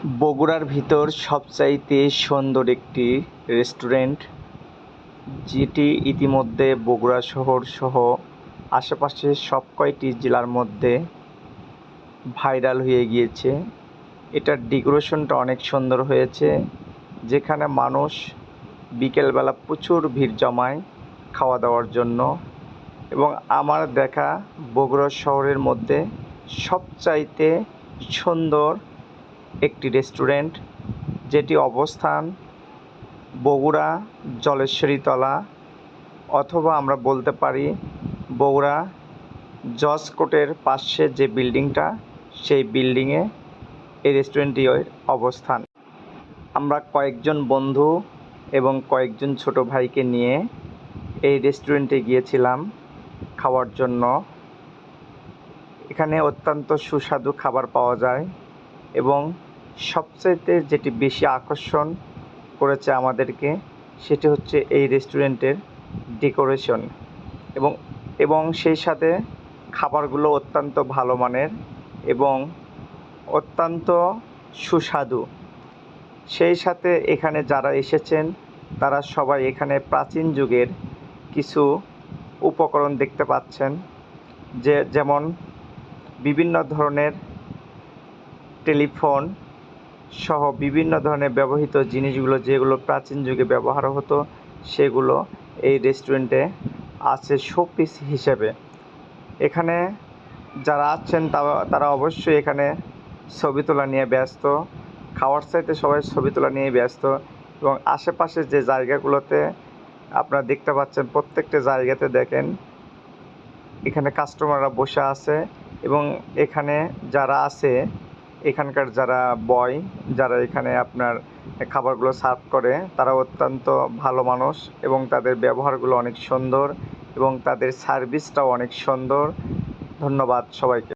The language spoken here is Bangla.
বগুড়ার ভিতর সবচাইতে সুন্দর একটি রেস্টুরেন্ট, যেটি ইতিমধ্যে বগুড়া শহর সহ আশেপাশে সব কয়টি জেলার মধ্যে ভাইরাল হয়ে গিয়েছে। এটার ডেকোরেশনটা অনেক সুন্দর হয়েছে, যেখানে মানুষ বিকেলবেলা প্রচুর ভিড় জমায় খাওয়া দাওয়ার জন্য। এবং আমার দেখা বগুড়া শহরের মধ্যে সবচাইতে সুন্দর একটি রেস্টুরেন্ট যেটি অবস্থান বগুড়া জলেশ্বরীতলা অথবা আমরা বলতে পারি বগুড়া জজ কোর্টের পাশে যে বিল্ডিংটা, সেই বিল্ডিংয়ে এই রেস্টুরেন্টটির অবস্থান। আমরা কয়েকজন বন্ধু এবং কয়েকজন ছোট ভাইকে নিয়ে এই রেস্টুরেন্টে গিয়েছিলাম খাওয়ার জন্য। এখানে অত্যন্ত সুস্বাদু খাবার পাওয়া যায়। এবং সবচাইতে যেটি বেশি আকর্ষণ করেছে আমাদেরকে, সেটি হচ্ছে এই রেস্টুরেন্টের ডেকোরেশন। এবং এবং সেই সাথে খাবারগুলো অত্যন্ত ভালো মানের এবং অত্যন্ত সুস্বাদু। সেই সাথে এখানে যারা এসেছেন, তারা সবাই এখানে প্রাচীন যুগের কিছু উপকরণ দেখতে পাচ্ছেন, যে, যেমন বিভিন্ন ধরনের টেলিফোন সহ বিভিন্ন ধরনের ব্যবহৃত জিনিসগুলো, যেগুলো প্রাচীন যুগে ব্যবহার হতো, সেগুলো এই রেস্টুরেন্টে আছে শোপিস হিসেবে। এখানে যারা আছেন তারা অবশ্যই এখানে ছবি তোলা নিয়ে ব্যস্ত। খাওয়ার চাইতে সবাই ছবি তোলা নিয়ে ব্যস্ত। এবং আশেপাশে যে জায়গাগুলোতে আপনারা দেখতে পাচ্ছেন, প্রত্যেকটা জায়গাতে দেখেন, এখানে কাস্টমাররা বসে আছে। এবং এখানে যারা আছে এখানকার যারা বয় যারা এখানে আপনার খাবারগুলো সার্ভ করে, তারা অত্যন্ত ভালো মানুষ এবং তাদের ব্যবহারগুলো অনেক সুন্দর এবং তাদের সার্ভিসটাও অনেক সুন্দর। ধন্যবাদ সবাইকে।